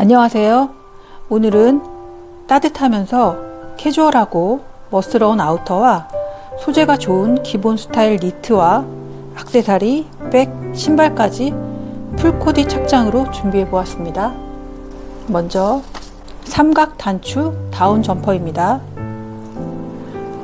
안녕하세요. 오늘은 따뜻하면서 캐주얼하고 멋스러운 아우터와 소재가 좋은 기본 스타일 니트와 악세사리, 백, 신발까지 풀코디 착장으로 준비해 보았습니다. 먼저 삼각 단추 다운 점퍼입니다.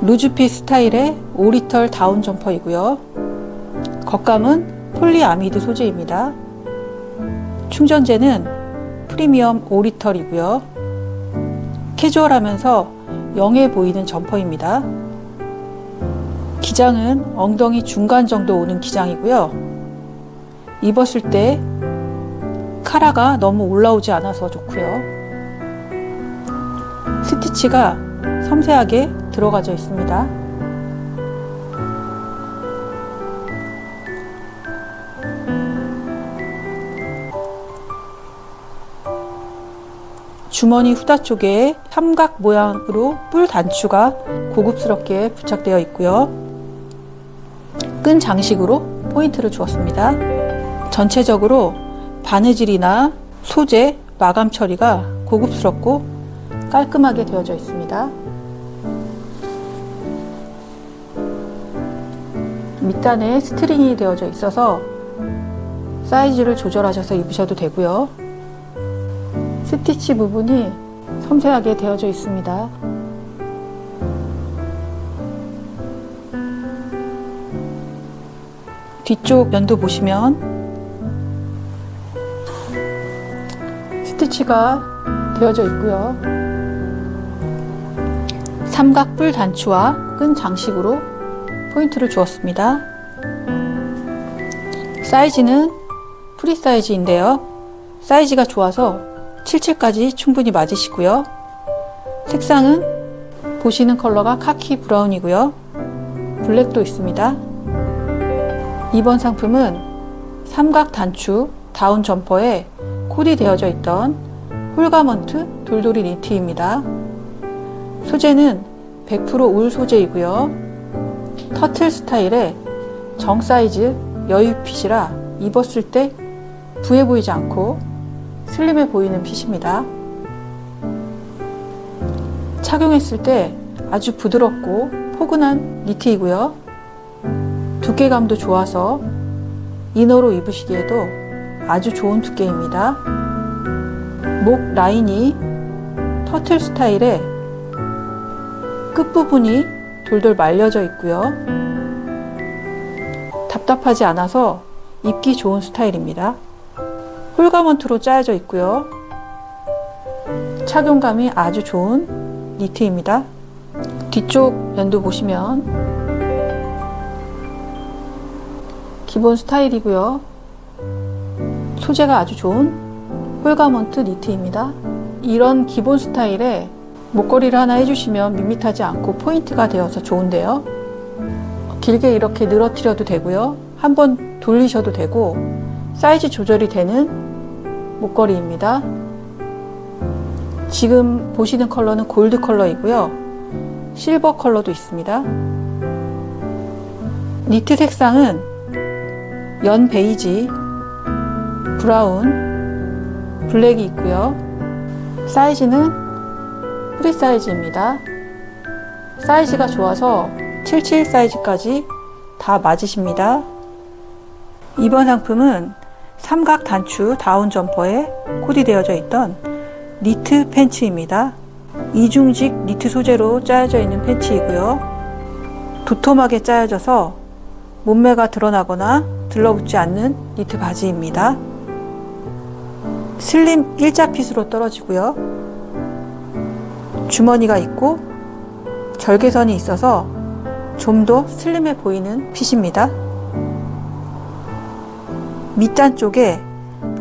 루즈핏 스타일의 오리털 다운 점퍼이고요. 겉감은 폴리아미드 소재입니다. 충전재는 프리미엄 오리털이고요. 캐주얼하면서 영해 보이는 점퍼입니다. 기장은 엉덩이 중간 정도 오는 기장이고요. 입었을 때 카라가 너무 올라오지 않아서 좋고요. 스티치가 섬세하게 들어가져 있습니다. 주머니 후다 쪽에 삼각 모양으로 뿔 단추가 고급스럽게 부착되어 있고요. 끈 장식으로 포인트를 주었습니다. 전체적으로 바느질이나 소재, 마감 처리가 고급스럽고 깔끔하게 되어져 있습니다. 밑단에 스트링이 되어져 있어서 사이즈를 조절하셔서 입으셔도 되고요. 스티치 부분이 섬세하게 되어져 있습니다. 뒤쪽 면도 보시면 스티치가 되어져 있고요. 삼각뿔 단추와 끈 장식으로 포인트를 주었습니다. 사이즈는 프리 사이즈인데요. 사이즈가 좋아서 77까지 충분히 맞으시고요. 색상은 보시는 컬러가 카키 브라운이고요. 블랙도 있습니다. 이번 상품은 삼각 단추 다운 점퍼에 콜이 되어져 있던 홀가먼트 돌돌이 니트입니다. 소재는 100%울 소재이고요. 터틀 스타일의 정 사이즈 여유 핏이라 입었을 때 부해 보이지 않고 슬림해 보이는 핏입니다. 착용했을 때 아주 부드럽고 포근한 니트이고요. 두께감도 좋아서 이너로 입으시기에도 아주 좋은 두께입니다. 목 라인이 터틀 스타일의 끝부분이 돌돌 말려져 있고요. 답답하지 않아서 입기 좋은 스타일입니다. 홀가먼트로 짜여져 있고요. 착용감이 아주 좋은 니트입니다. 뒤쪽 면도 보시면 기본 스타일이고요. 소재가 아주 좋은 홀가먼트 니트입니다. 이런 기본 스타일에 목걸이를 하나 해주시면 밋밋하지 않고 포인트가 되어서 좋은데요. 길게 이렇게 늘어뜨려도 되고요. 한번 돌리셔도 되고 사이즈 조절이 되는 목걸이입니다. 지금 보시는 컬러는 골드 컬러이고요. 실버 컬러도 있습니다. 니트 색상은 연 베이지, 브라운, 블랙이 있고요. 사이즈는 프리 사이즈입니다. 사이즈가 좋아서 77 사이즈까지 다 맞으십니다. 이번 상품은 삼각 단추 다운 점퍼에 코디 되어져 있던 니트 팬츠입니다. 이중직 니트 소재로 짜여져 있는 팬츠이고요. 도톰하게 짜여져서 몸매가 드러나거나 들러붙지 않는 니트 바지입니다. 슬림 일자 핏으로 떨어지고요. 주머니가 있고 절개선이 있어서 좀 더 슬림해 보이는 핏입니다. 밑단 쪽에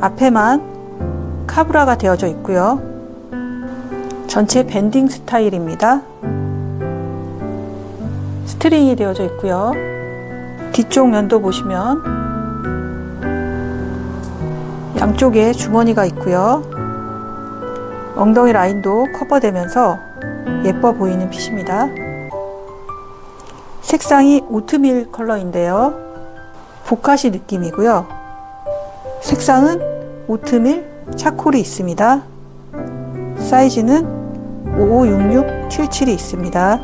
앞에만 카브라가 되어져 있고요. 전체 밴딩 스타일입니다. 스트링이 되어져 있고요. 뒤쪽 면도 보시면 양쪽에 주머니가 있고요. 엉덩이 라인도 커버되면서 예뻐 보이는 핏입니다. 색상이 오트밀 컬러인데요. 보카시 느낌이고요. 색상은 오트밀 차콜이 있습니다. 사이즈는 556677이 있습니다.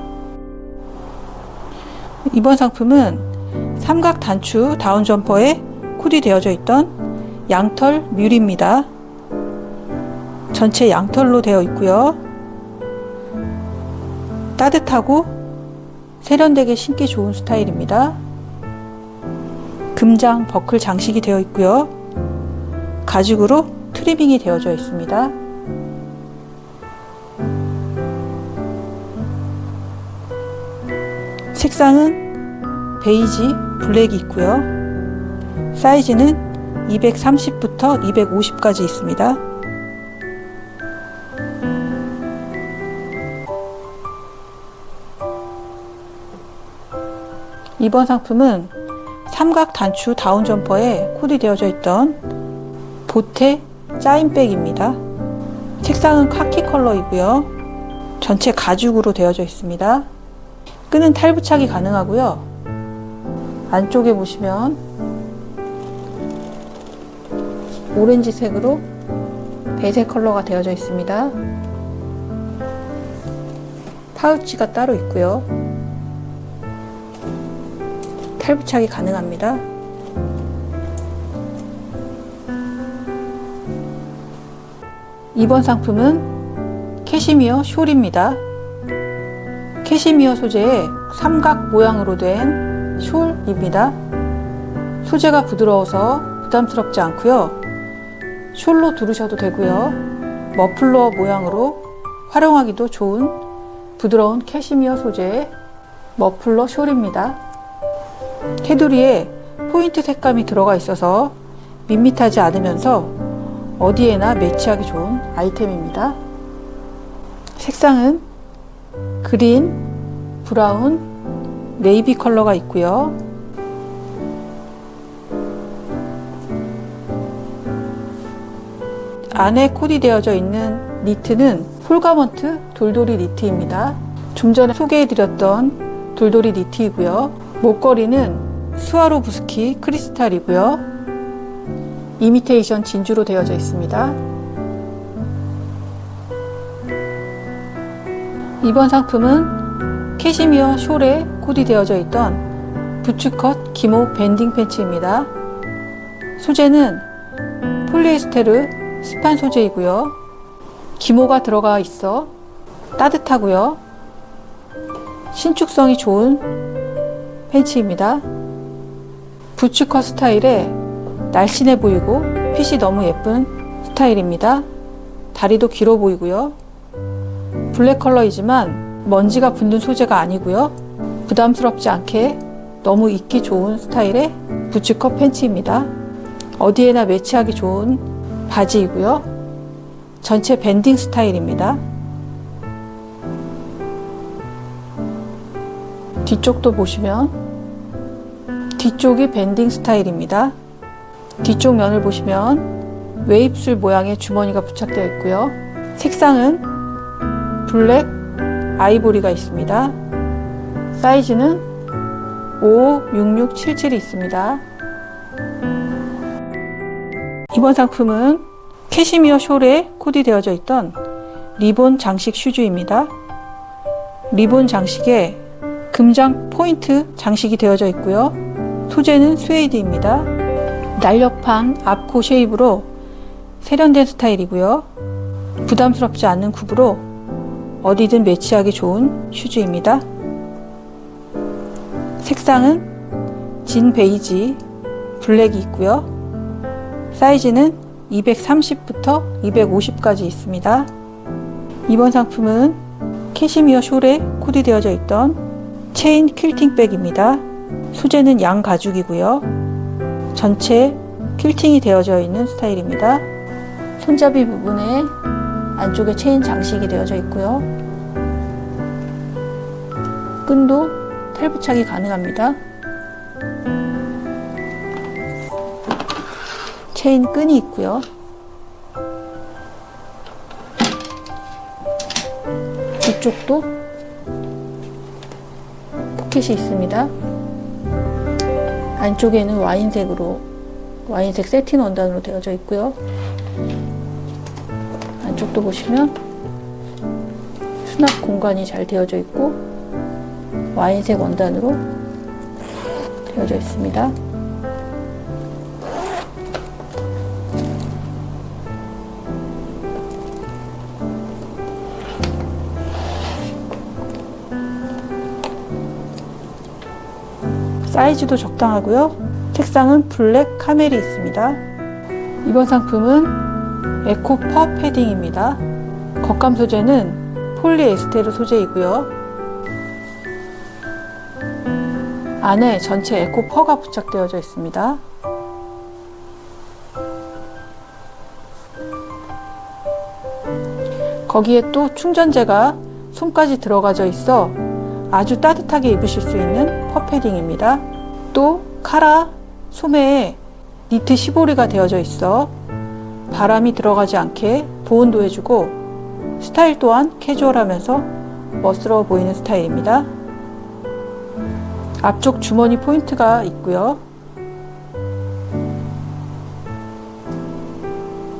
이번 상품은 삼각 단추 다운 점퍼에 쿨이 되어져 있던 양털 뮬입니다. 전체 양털로 되어 있고요. 따뜻하고 세련되게 신기 좋은 스타일입니다. 금장 버클 장식이 되어 있고요. 가죽으로 트리밍이 되어져 있습니다. 색상은 베이지, 블랙이 있고요. 사이즈는 230부터 250까지 있습니다. 이번 상품은 삼각 단추 다운 점퍼에 코디 되어져 있던 보테 짜인백입니다. 색상은 카키 컬러이고요. 전체 가죽으로 되어져 있습니다. 끈은 탈부착이 가능하고요. 안쪽에 보시면 오렌지색으로 배색 컬러가 되어져 있습니다. 파우치가 따로 있고요. 탈부착이 가능합니다. 이번 상품은 캐시미어 숄입니다. 캐시미어 소재의 삼각 모양으로 된 숄입니다. 소재가 부드러워서 부담스럽지 않고요. 숄로 두르셔도 되고요. 머플러 모양으로 활용하기도 좋은 부드러운 캐시미어 소재의 머플러 숄입니다. 테두리에 포인트 색감이 들어가 있어서 밋밋하지 않으면서 어디에나 매치하기 좋은 아이템입니다. 색상은 그린, 브라운, 네이비 컬러가 있고요. 안에 코디 되어져 있는 니트는 폴가먼트 돌돌이 니트입니다. 좀 전에 소개해드렸던 돌돌이 니트이고요. 목걸이는 스와로브스키 크리스탈이고요. 이미테이션 진주로 되어져 있습니다. 이번 상품은 캐시미어 숄에 코디 되어져 있던 부츠컷 기모 밴딩 팬츠입니다. 소재는 폴리에스테르 스판 소재이고요. 기모가 들어가 있어 따뜻하고요. 신축성이 좋은 팬츠입니다. 부츠컷 스타일에 날씬해 보이고 핏이 너무 예쁜 스타일입니다. 다리도 길어 보이고요. 블랙 컬러이지만 먼지가 붙는 소재가 아니고요. 부담스럽지 않게 너무 입기 좋은 스타일의 부츠컷 팬츠입니다. 어디에나 매치하기 좋은 바지이고요. 전체 밴딩 스타일입니다. 뒤쪽도 보시면 뒤쪽이 밴딩 스타일입니다. 뒤쪽 면을 보시면 웨입술 모양의 주머니가 부착되어 있고요. 색상은 블랙 아이보리가 있습니다. 사이즈는 56677이 있습니다. 이번 상품은 캐시미어 숄에 코디 되어져 있던 리본 장식 슈즈입니다. 리본 장식에 금장 포인트 장식이 되어져 있고요. 소재는 스웨이드입니다. 날렵한 앞코 쉐입으로 세련된 스타일이고요. 부담스럽지 않는 굽으로 어디든 매치하기 좋은 슈즈입니다. 색상은 진 베이지, 블랙이 있고요. 사이즈는 230부터 250까지 있습니다. 이번 상품은 캐시미어 숄에 코디되어져 있던 체인 퀼팅 백입니다. 소재는 양 가죽이고요. 전체 퀼팅이 되어져 있는 스타일입니다. 손잡이 부분에 안쪽에 체인 장식이 되어져 있고요. 끈도 탈부착이 가능합니다. 체인 끈이 있고요. 이쪽도 포켓이 있습니다. 안쪽에는 와인색으로 와인색 세틴 원단으로 되어져 있고요. 안쪽도 보시면 수납 공간이 잘 되어져 있고 와인색 원단으로 되어져 있습니다. 사이즈도 적당하고요. 색상은 블랙 카멜이 있습니다. 이번 상품은 에코 퍼 패딩입니다. 겉감 소재는 폴리에스테르 소재이고요. 안에 전체 에코 퍼가 부착되어져 있습니다. 거기에 또 충전재가 손까지 들어가져 있어 아주 따뜻하게 입으실 수 있는 퍼 패딩입니다. 또 카라 소매에 니트 시보리가 되어져 있어 바람이 들어가지 않게 보온도 해주고 스타일 또한 캐주얼하면서 멋스러워 보이는 스타일입니다. 앞쪽 주머니 포인트가 있고요.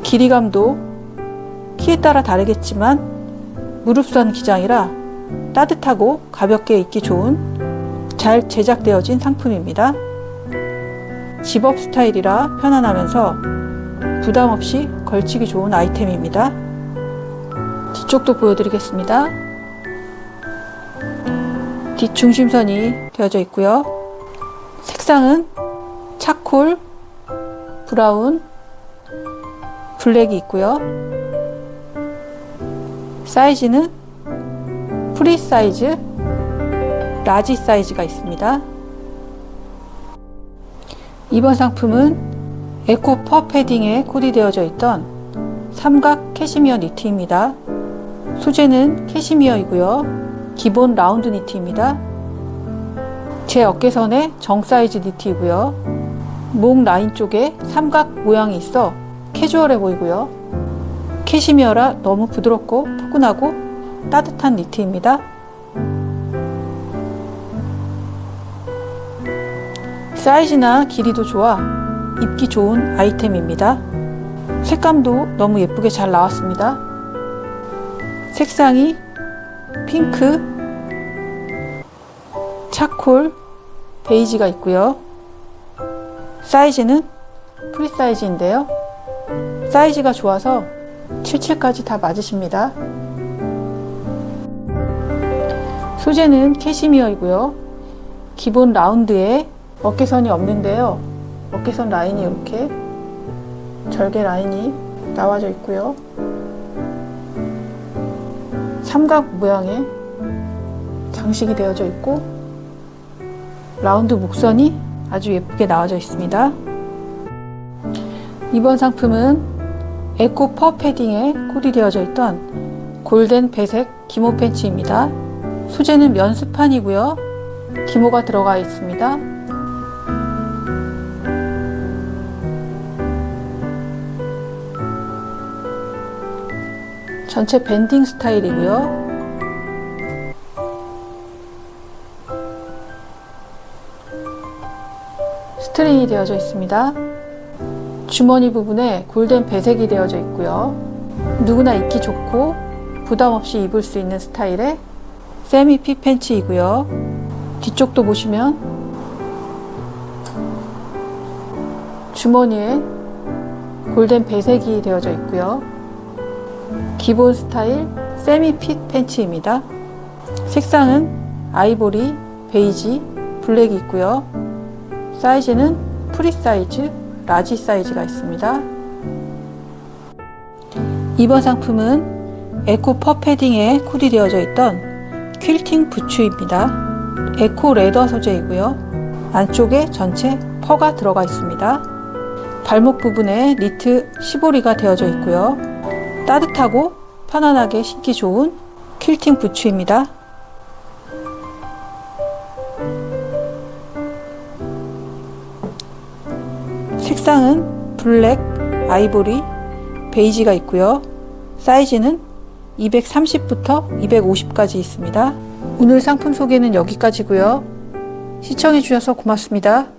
길이감도 키에 따라 다르겠지만 무릎선 기장이라 따뜻하고 가볍게 입기 좋은 잘 제작되어진 상품입니다. 집업 스타일이라 편안하면서 부담 없이 걸치기 좋은 아이템입니다. 뒤쪽도 보여드리겠습니다. 뒷중심선이 되어져 있고요. 색상은 차콜, 브라운, 블랙이 있고요. 사이즈는 프리 사이즈, 라지 사이즈가 있습니다. 이번 상품은 에코 퍼 패딩에 코디되어져 있던 삼각 캐시미어 니트입니다. 소재는 캐시미어이고요. 기본 라운드 니트입니다. 제 어깨선에 정 사이즈 니트이고요. 목 라인 쪽에 삼각 모양이 있어 캐주얼해 보이고요. 캐시미어라 너무 부드럽고 포근하고 따뜻한 니트입니다. 사이즈나 길이도 좋아 입기 좋은 아이템입니다. 색감도 너무 예쁘게 잘 나왔습니다. 색상이 핑크, 차콜, 베이지가 있고요. 사이즈는 프리 사이즈인데요. 사이즈가 좋아서 77까지 다 맞으십니다. 소재는 캐시미어이고요. 기본 라운드에 어깨선이 없는데요. 어깨선 라인이 이렇게 절개 라인이 나와져 있고요. 삼각 모양의 장식이 되어져 있고 라운드 목선이 아주 예쁘게 나와져 있습니다. 이번 상품은 에코 퍼 패딩에 코디 되어져 있던 골덴 배색 기모 팬츠입니다. 소재는 면스판이고요. 기모가 들어가 있습니다. 전체 밴딩 스타일이고요. 스트링이 되어져 있습니다. 주머니 부분에 골덴 배색이 되어져 있고요. 누구나 입기 좋고 부담 없이 입을 수 있는 스타일의 세미 피 팬츠이고요. 뒤쪽도 보시면 주머니에 골덴 배색이 되어져 있고요. 기본 스타일 세미 핏 팬츠입니다. 색상은 아이보리, 베이지, 블랙이 있고요. 사이즈는 프리 사이즈, 라지 사이즈가 있습니다. 이번 상품은 에코 퍼 패딩에 코디되어져 있던 퀼팅 부츠입니다. 에코 레더 소재이고요. 안쪽에 전체 퍼가 들어가 있습니다. 발목 부분에 니트 시보리가 되어져 있고요. 따뜻하고 편안하게 신기 좋은 퀼팅 부츠입니다. 색상은 블랙, 아이보리, 베이지가 있고요. 사이즈는 230부터 250까지 있습니다. 오늘 상품 소개는 여기까지고요. 시청해 주셔서 고맙습니다.